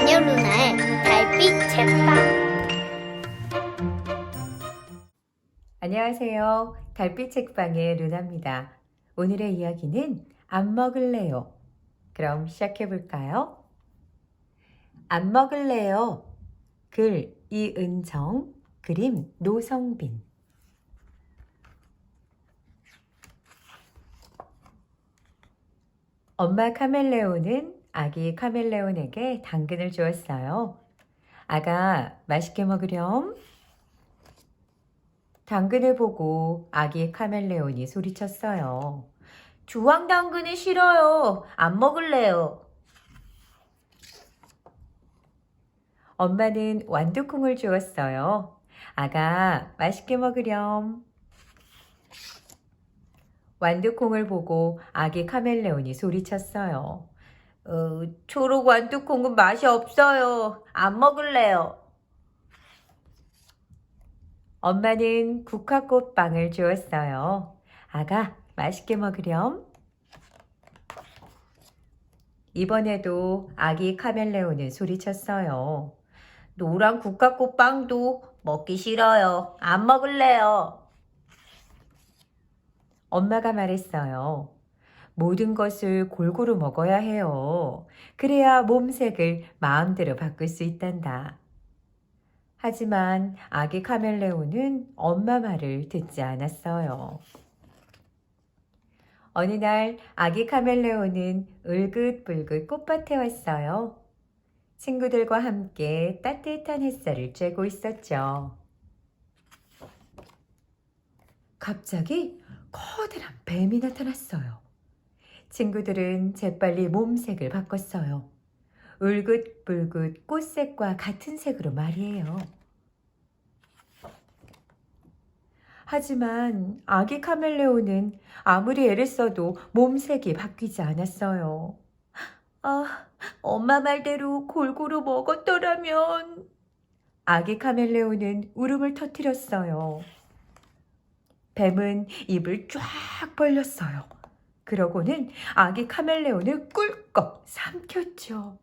마녀 누나의 달빛 제빵 안녕하세요. 달빛 책방의 루나입니다. 오늘의 이야기는 안 먹을래요. 그럼 시작해 볼까요? 안 먹을래요. 글 이은정, 그림 노성빈. 엄마 카멜레온은 아기 카멜레온에게 당근을 주었어요. 아가, 맛있게 먹으렴. 당근을 보고 아기 카멜레온이 소리쳤어요. 주황 당근이 싫어요. 안 먹을래요. 엄마는 완두콩을 주었어요. 아가, 맛있게 먹으렴. 완두콩을 보고 아기 카멜레온이 소리쳤어요. 어, 초록 완두콩은 맛이 없어요. 안 먹을래요. 엄마는 국화꽃빵을 주었어요. 아가, 맛있게 먹으렴. 이번에도 아기 카멜레온은 소리쳤어요. 노란 국화꽃빵도 먹기 싫어요. 안 먹을래요. 엄마가 말했어요. 모든 것을 골고루 먹어야 해요. 그래야 몸색을 마음대로 바꿀 수 있단다. 하지만 아기 카멜레온은 엄마 말을 듣지 않았어요. 어느 날 아기 카멜레온은 울긋불긋 꽃밭에 왔어요. 친구들과 함께 따뜻한 햇살을 쬐고 있었죠. 갑자기 커다란 뱀이 나타났어요. 친구들은 재빨리 몸색을 바꿨어요. 울긋불긋 꽃색과 같은 색으로 말이에요. 하지만 아기 카멜레온은 아무리 애를 써도 몸색이 바뀌지 않았어요. 아, 엄마 말대로 골고루 먹었더라면. 아기 카멜레온은 울음을 터뜨렸어요. 뱀은 입을 쫙 벌렸어요. 그러고는 아기 카멜레온을 꿀꺽 삼켰죠.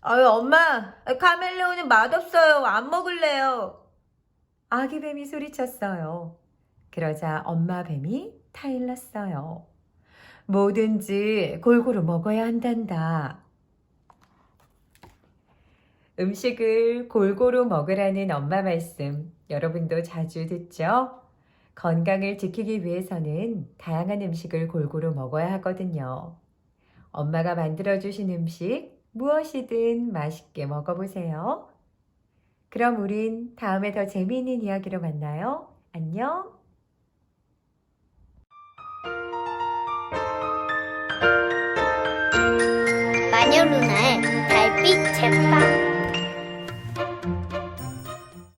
아유, 엄마, 카멜레온은 맛없어요. 안 먹을래요. 아기 뱀이 소리쳤어요. 그러자 엄마 뱀이 타일났어요. 뭐든지 골고루 먹어야 한단다. 음식을 골고루 먹으라는 엄마 말씀 여러분도 자주 듣죠? 건강을 지키기 위해서는 다양한 음식을 골고루 먹어야 하거든요. 엄마가 만들어주신 음식 무엇이든 맛있게 먹어보세요. 그럼 우린 다음에 더 재미있는 이야기로 만나요. 안녕! 마녀 누나의 달빛 제빵